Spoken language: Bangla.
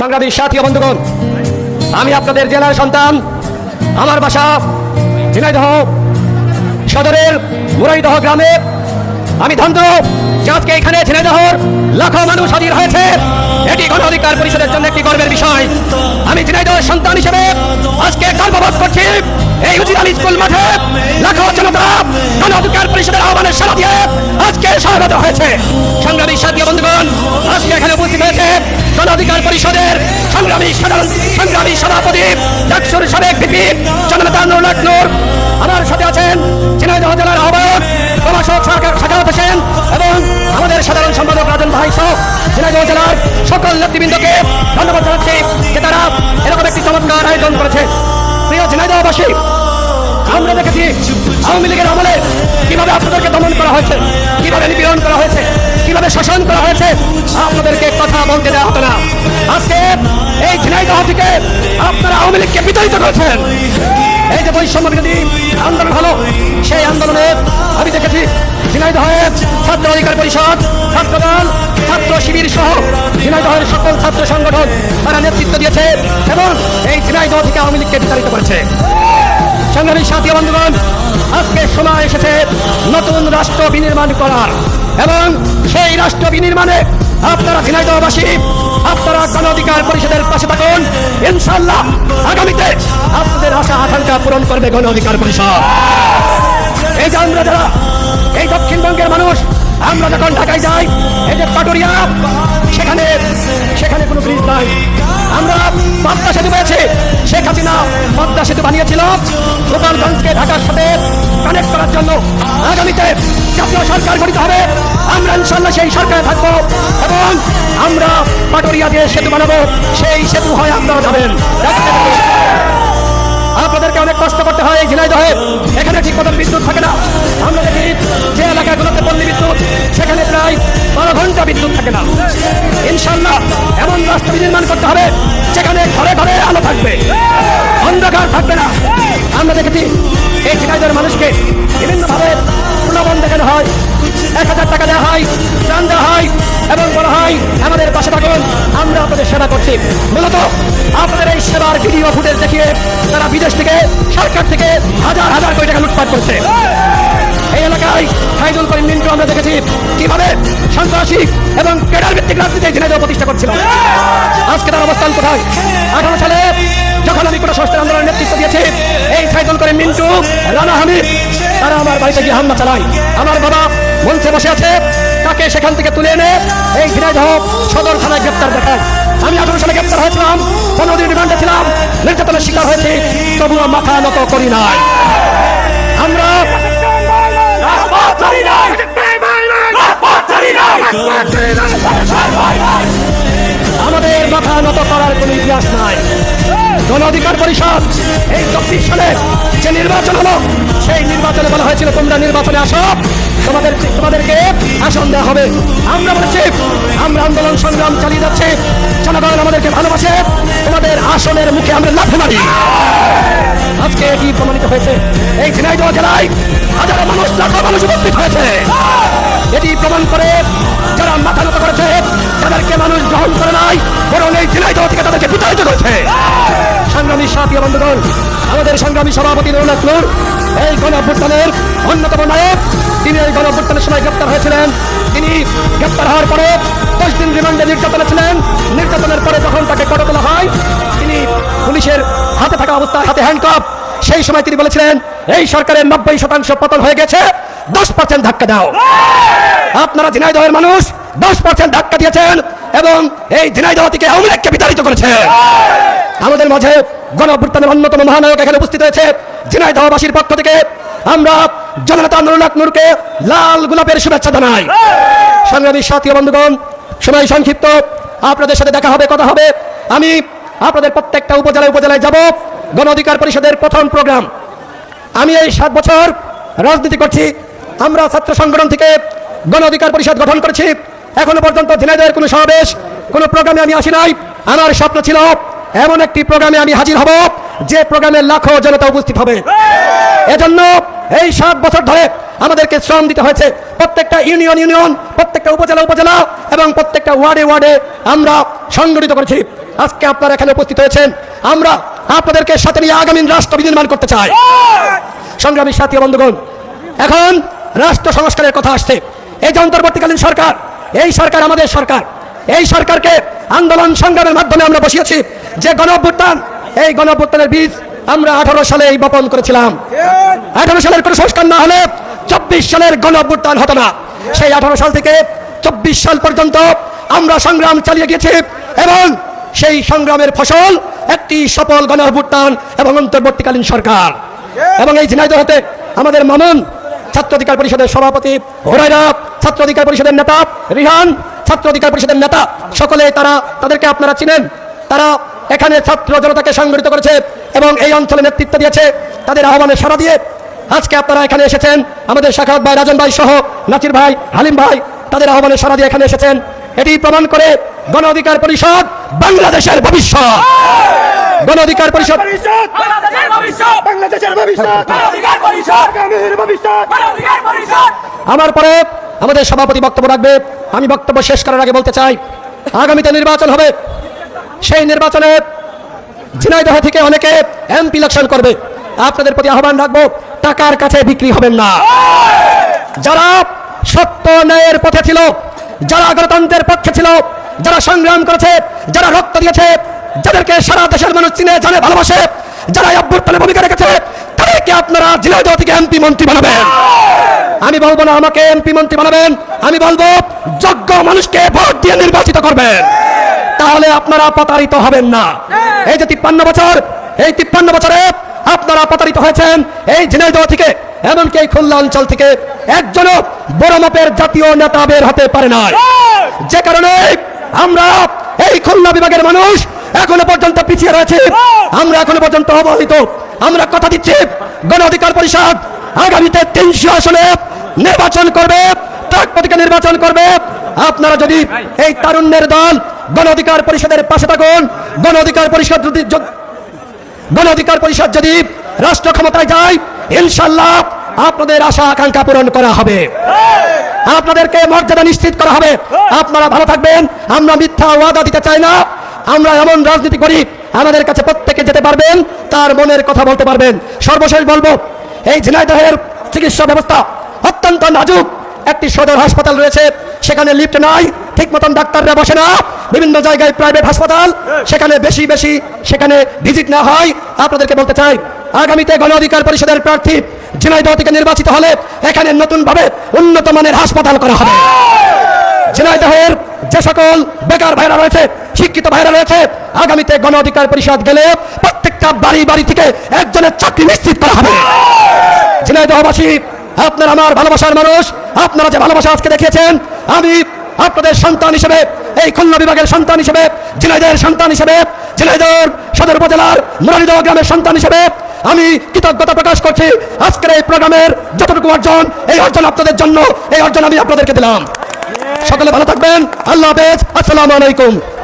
সংগ্রামী সাথী বন্ধুগণ, আমি আপনাদের জেলার সন্তান, আমার বাসা ঝিনাইদহ সদরের মুরাইদহ গ্রামে। আমি ধন্য, যে আজকে এখানে ঝিনাইদহর লাখো মানুষ হাজির হয়েছে। এটি গণ অধিকার পরিষদের জন্য একটি গর্বের বিষয়। আমি ঝিনাইদহের সন্তান হিসেবে আজকে গর্ববোধ করছি। এই উজিরাল স্কুল মাঠে লাখো জনতা গণ অধিকার পরিষদের আহ্বানের সাড়া দিয়ে আজকে স্বাগত হয়েছে। সংগ্রামী সাথী বন্ধুগণ, আজকে এখানে উপস্থিত হয়েছে গণ অধিকার পরিষদের সংগ্রামী সাধারণ, সংগ্রামী সভাপতি, ডাকসুর সাবেক ভিপি, জননেতা নুরুল নূর। আমার সাথে আছেন ঝিনাইদহ জেলার আহ্বায়ক প্রভাষক সাজাওয়াত হোসেন এবং আমাদের সাধারণ সম্পাদক রাজন ভাই সহ ঝিনাইদহ জেলার সকল নেতৃবৃন্দকে ধন্যবাদ জানাচ্ছি যে তারা এরকম একটি চমৎকার আয়োজন করেছে। প্রিয় ঝিনাইদহবাসী, আমরা দেখেছি আওয়ামী লীগের আমলে কীভাবে আপনাদেরকে দমন করা হয়েছে, কীভাবে নিপীড়ন করা হয়েছে, কীভাবে শাসন করা হয়েছে, আপনাদেরকে কথা বলতে দেওয়া হতো না। আজকে এই ঝিনাইদহ থেকে আপনারা আওয়ামী লীগকে বিতাড়িত করেছেন। এই যে বৈষম্য বিরোধী আন্দোলন হলো সেই আন্দোলনে আমি দেখেছি ঝিনাইদহের ছাত্র অধিকার পরিষদ, ছাত্রদল, ছাত্র শিবির সহ ঝিনাইদহের সকল ছাত্র সংগঠন তারা নেতৃত্ব দিয়েছে এবং এই ঝিনাইদহ থেকে আওয়ামী লীগকে বিতাড়িত করেছে। সংগ্রামী সাথী বন্ধুগণ, আজকে সময় এসেছে নতুন রাষ্ট্র বিনির্মাণ করার এবং সেই রাষ্ট্র বিনির্মাণে আপনারা ঝিনাইদহবাসী, আপনারা গণ অধিকার পরিষদের পাশে থাকুন। ইনশাল্লাহ আগামীতে আপনাদের আশা আকাঙ্ক্ষা পূরণ করবে গণ অধিকার পরিষদ। এই যে আমরা যারা এই দক্ষিণবঙ্গের মানুষ, আমরা যখন ঢাকায় যাই, এই যে পাটুরিয়া, সেখানে সেখানে কোনো ব্রিজ নাই। আমরা পদ্মা সেতু পেয়েছি, শেখ হাসিনা পদ্মা সেতু বানিয়েছিল। গোপালগঞ্জকে ঢাকার সাথে কানেক্ট করার জন্য আগামীতে জাতীয় সরকার গঠিত হবে। আমরা ইনশাল্লাহ সেই সরকারে থাকব এবং আমরা পাটুরিয়া দিয়ে সেতু বানাবো। সেই সেতু হয় আপনারা যাবেন। আপনাদেরকে অনেক কষ্ট করতে হয় এই ঝিনাইদহে। এখানে ঠিক মতন বিদ্যুৎ থাকে না। আমরা দেখি যে এলাকাগুলোতে পল্লী বিদ্যুৎ, সেখানে প্রায় বারো ঘণ্টা বিদ্যুৎ থাকে না। ইনশাল্লাহ এমন রাস্তা নির্মাণ করতে হবে, যেখানে ঘরে ঘরে আলো থাকবে। অন্ধকার থাকবে না। আমরা দেখেছি এই ঝিনাইদহের মানুষকে বিভিন্নভাবে এক হাজার টাকা দেওয়া হয়, ত্রাণ দেওয়া হয় এবং বলা হয়, আমাদের পাশে থাকুন, আমরা আপনাদের সেবা করছি। মূলত আপনাদের এই সেবার ভিডিও ফুটেজ দেখিয়ে তারা বিদেশ থেকে, সরকার থেকে হাজার হাজার কোটি টাকা লুটপাট করছে। এই এলাকায় সাইদুল করিম মিন্টু আমরা দেখেছি কীভাবে সন্ত্রাসী এবং কেডার ভিত্তিক রাজনীতি ঝিনাইদহ প্রতিষ্ঠা করছিল। আজকে তার অবস্থান কোথায়? আঠারো সালে যখন আমি কোনো সংস্থার আন্দোলনের নেতৃত্ব দিয়েছি, এই সাইদুল করিম মিন্টু, রানা হামিদ, তারা আমার বাড়িতে গিয়ে হামলা চালায়। আমার বাবা মঞ্চে বসে আছে। তাকে সেখান থেকে তুলে এনে এই ঝিনাইদহ সদর থানায় গ্রেপ্তার দেখায়। আমি আঠারো সালে গ্রেপ্তার হয়েছিলাম, পনেরো দিন রিমান্ডে ছিলাম। নির্যাতনের শিকার হয়েছি, তবুও মাথা নত করি নাই। আমরা আমাদের মাথা নত করার কোন ইতিহাস নাই। গণ অধিকার পরিষদ। এই চব্বিশ সালে যে নির্বাচন হলো, সেই নির্বাচনে বলা হয়েছিল, তোমরা নির্বাচনে আসো। তোমাদের তোমাদেরকে আসন দেওয়া হবে। আমরা বলেছি, আমরা আন্দোলন সংগ্রাম চালিয়ে যাচ্ছি। জনগণ আমাদেরকে ভালোবাসে। তোমাদের আসনের মুখে আমরা লাফে মারি। আজকে এটি প্রমাণিত হয়েছে। এই ঝিনাইদহ জেলায় হাজারো মানুষ, লাখো মানুষ উপস্থিত হয়েছে। এটি প্রমাণ করে যারা মাথা নত করেছে, তাদেরকে মানুষ গ্রহণ করে নাই, বরং এই ঝিনাইদহ থেকে তাদেরকে বিতাড়িত করেছে। সংগ্রামী সাথী বন্ধুগণ, আমাদের সংগ্রামী সভাপতি রঘুনাথ নূর, এই গণ অভ্যুত্থানের অন্যতম নায়ক। তিনি এই গণ সময় গ্রেপ্তার হয়েছিলেন। তিনি গ্রেপ্তার হওয়ার পরে দশ দিন রিমান্ডে নির্যাতনে ছিলেন। নির্যাতনের পরে যখন তাকে কটে তোলা হয়, তিনি পুলিশের হাতে থাকা অবস্থায় হাতে হ্যান্ডকাপ সেই সময় তিনি বলেছিলেন, এই সরকারের নব্বই শতাংশ পতন হয়ে গেছে, দশ পার্সেন্ট ধাক্কা দাও। আপনারা ঝিনাইদহের মানুষ দশ পার্সেন্ট ধাক্কা দিয়েছেন এবং এই ঝিনাইদহ থেকে আওয়ামী লীগকে বিতাড়িত করেছে আমাদের মাঝে গণ অভ্যুত্থানের অন্যতম মহানায়ক এখানে উপস্থিত হয়েছে। ঝিনাইদহবাসীর পক্ষ থেকে আমরা জননেতা নুরুল্লাহ নূরকে লাল গোলাপের শুভেচ্ছা জানাই। সংগ্রামী সাথী বন্ধুগণ, সময় সংক্ষিপ্ত। আপনাদের সাথে দেখা হবে, কথা হবে। আমি আপনাদের প্রত্যেকটা উপজেলায় উপজেলায় যাব। গণ অধিকার পরিষদের প্রথম প্রোগ্রাম। আমি এই সাত বছর রাজনীতি করছি। আমরা ছাত্র সংগঠন থেকে গণ অধিকার পরিষদ গঠন করেছি। এখনও পর্যন্ত ঝিনাইদহের কোনো সমাবেশ, কোনো প্রোগ্রামে আমি আসি নাই। আমার স্বপ্ন ছিল এমন একটি প্রোগ্রামে আমি হাজির হব, যে প্রোগ্রামে লাখো জনতা উপস্থিত হবে। এজন্য এই সাত বছর ধরে আমাদেরকে শ্রম দিতে হয়েছে। প্রত্যেকটা ইউনিয়ন ইউনিয়ন, প্রত্যেকটা উপজেলা উপজেলা এবং প্রত্যেকটা ওয়ার্ডে ওয়ার্ডে আমরা সংগঠিত করেছি। আজকে আপনারা এখানে উপস্থিত হয়েছেন। আমরা আপনাদেরকে সাথে নিয়ে আগামী রাষ্ট্র বিনির্মাণ করতে চাই। সংগ্রামী সাথী বন্ধুগণ, এখন রাষ্ট্র সংস্কারের কথা আসছে। এই যে অন্তর্বর্তীকালীন সরকার, এই সরকার আমাদের সরকার। এই সরকারকে আন্দোলন সংগ্রামের মাধ্যমে আমরা বসিয়েছি। যে গণ অভ্যুত্থান এই গণ অভ্যুত্থানের বীজ আমরা আঠারো সালে এই বপন করেছিলাম। আঠারো সালের কোনো সংস্কার না হলে চব্বিশ সালের গণ অভ্যুত্থান হতো না। সেই আঠারো সাল থেকে চব্বিশ সাল পর্যন্ত আমরা সংগ্রাম চালিয়ে গেছি এবং সেই সংগ্রামের ফসল একটি সফল গণ অভ্যুত্থান এবং অন্তর্বর্তীকালীন সরকার। এবং এই ঝিনাইদহ হতে আমাদের মামুন ছাত্র অধিকার পরিষদের সভাপতি হোরাইরা ছাত্র অধিকার পরিষদের নেতা রিহান ছাত্র অধিকার পরিষদের নেতা, সকলে তারা, তাদেরকে আপনারা চিনেন, তারা এখানে ছাত্র জনতাকে সংগঠিত করেছে এবং এই অঞ্চলে নেতৃত্ব দিয়েছে। তাদের আহ্বানে সাড়া দিয়ে আজকে আপনারা এখানে এসেছেন। আমাদের শাখাত ভাই রাজন ভাই সহ নাচির ভাই হালিম ভাই তাদের আহ্বানে সাড়া দিয়ে এখানে এসেছেন। এটি প্রমাণ করে গণ অধিকার পরিষদ বাংলাদেশের ভবিষ্যৎ। গণ অধিকার পরিষদ ভবিষ্যৎ বাংলাদেশের ভবিষ্যৎ। বাংলাদেশের ভবিষ্যৎ মানবাধিকার পরিষদ আগামীর ভবিষ্যৎ। মানবাধিকার পরিষদ আমার পরে আমাদের সভাপতি বক্তব্য রাখবে। আমি বক্তব্য শেষ করার আগে বলতে চাই আগামীতে নির্বাচন হবে। সেই নির্বাচনে ঝিনাইদহ থেকে অনেকে এমপি ইলেকশন করবে। আপনাদের প্রতি আহ্বান রাখব, টাকার কাছে বিক্রি হবেন না। যারা সত্য ন্যায়ের পথে ছিল, যারা গণতন্ত্রের পক্ষে ছিল, যারা সংগ্রাম করেছে, যারা রক্ত দিয়েছে, যাদেরকে সারা দেশের মানুষ চিনে, জানে, ভালোবাসে, যারা অভ্যুত্থানে ভূমিকা রেখেছে, তাদেরকে আপনারা ঝিনাইদহ থেকে এমপি মন্ত্রী বানাবেন। আমি বলব না, আমাকে এমপি মন্ত্রী বানাবেন, আমি বলব, যোগ্য মানুষকে ভোট দিয়ে নির্বাচিত করবেন। তাহলে আপনারা প্রতারিত হবেন না। এই যে তিপ্পান্ন বছর এই তিপ্পান্ন বছরে আপনারা প্রতারিত হয়েছেন এই ঝিনাইদহ থেকে এমনকি এই খুলনা অঞ্চল থেকে একজনও বড় মাপের জাতীয় নেতা বের হতে পারে না যে কারণে আমরা এই খুলনা বিভাগের মানুষ এখনও পর্যন্ত পিছিয়ে রয়েছে। আমরা এখনও পর্যন্ত অবহেলিত। আমরা কথা দিচ্ছি গণ অধিকার পরিষদ আগামীতে তিনশো আসনে নির্বাচন করবে ট্রাক প্রতীকে নির্বাচন করবে। আপনারা যদি এই তারুণ্যের দল গণ অধিকার পরিষদের পাশে থাকুন। গণ অধিকার পরিষদ যদি গণ অধিকার পরিষদ যদি রাষ্ট্র ক্ষমতায় যায় ইনশাল্লাহ আপনাদের আশা, আকাঙ্ক্ষা পূরণ করা হবে। আপনাদেরকে মর্যাদা নিশ্চিত করা হবে। আপনারা ভালো থাকবেন। আমরা মিথ্যা ওয়াদা দিতে চাই না। আমরা এমন রাজনীতি করি, আমাদের কাছে প্রত্যেকে যেতে পারবেন, তার মনের কথা বলতে পারবেন। সর্বশেষ বলব, এই ঝিনাইদহের চিকিৎসা ব্যবস্থা অত্যন্ত নাজুক। একটি সদর হাসপাতাল রয়েছে, সেখানে লিফট নাই ঠিক মতন ডাক্তাররা বসে না। বিভিন্ন জায়গায় প্রাইভেট হাসপাতাল, সেখানে বেশি বেশি সেখানে ভিজিট না হয়। আপনাদেরকে বলতে চাই, আগামীতে গণ অধিকার পরিষদের প্রার্থী ঝিনাইদহ থেকে নির্বাচিত হলে এখানে নতুনভাবে উন্নত মানের হাসপাতাল করা হবে। ঝিনাইদহের যে সকল বেকার ভাইরা রয়েছে, শিক্ষিত ভাইরা রয়েছে, আগামীতে গণ অধিকার পরিষদ গেলে প্রত্যেকটা বাড়ি বাড়ি থেকে একজনের চাকরি নিশ্চিত করা হবে। ঝিনাইদহবাসী, আপনার আমার ভালোবাসার মানুষ, আপনারা যে ভালোবাসা আজকে দেখিয়েছেন, আমি আপনাদের সন্তান হিসেবে, এই খুলনা বিভাগের সন্তান হিসেবে, ঝিনাইদহের সন্তান হিসেবে ঝিনাইদহ সদর উপজেলার মুরারিদহ গ্রামের সন্তান হিসেবে আমি কৃতজ্ঞতা প্রকাশ করছি। আজকের এই প্রোগ্রামের যতটুকু অর্জন, এই অর্জন আপনাদের জন্য, এই অর্জন আমি আপনাদেরকে দিলাম। সকলে ভালো থাকবেন। আল্লাহ হাফেজ। আসসালামু আলাইকুম।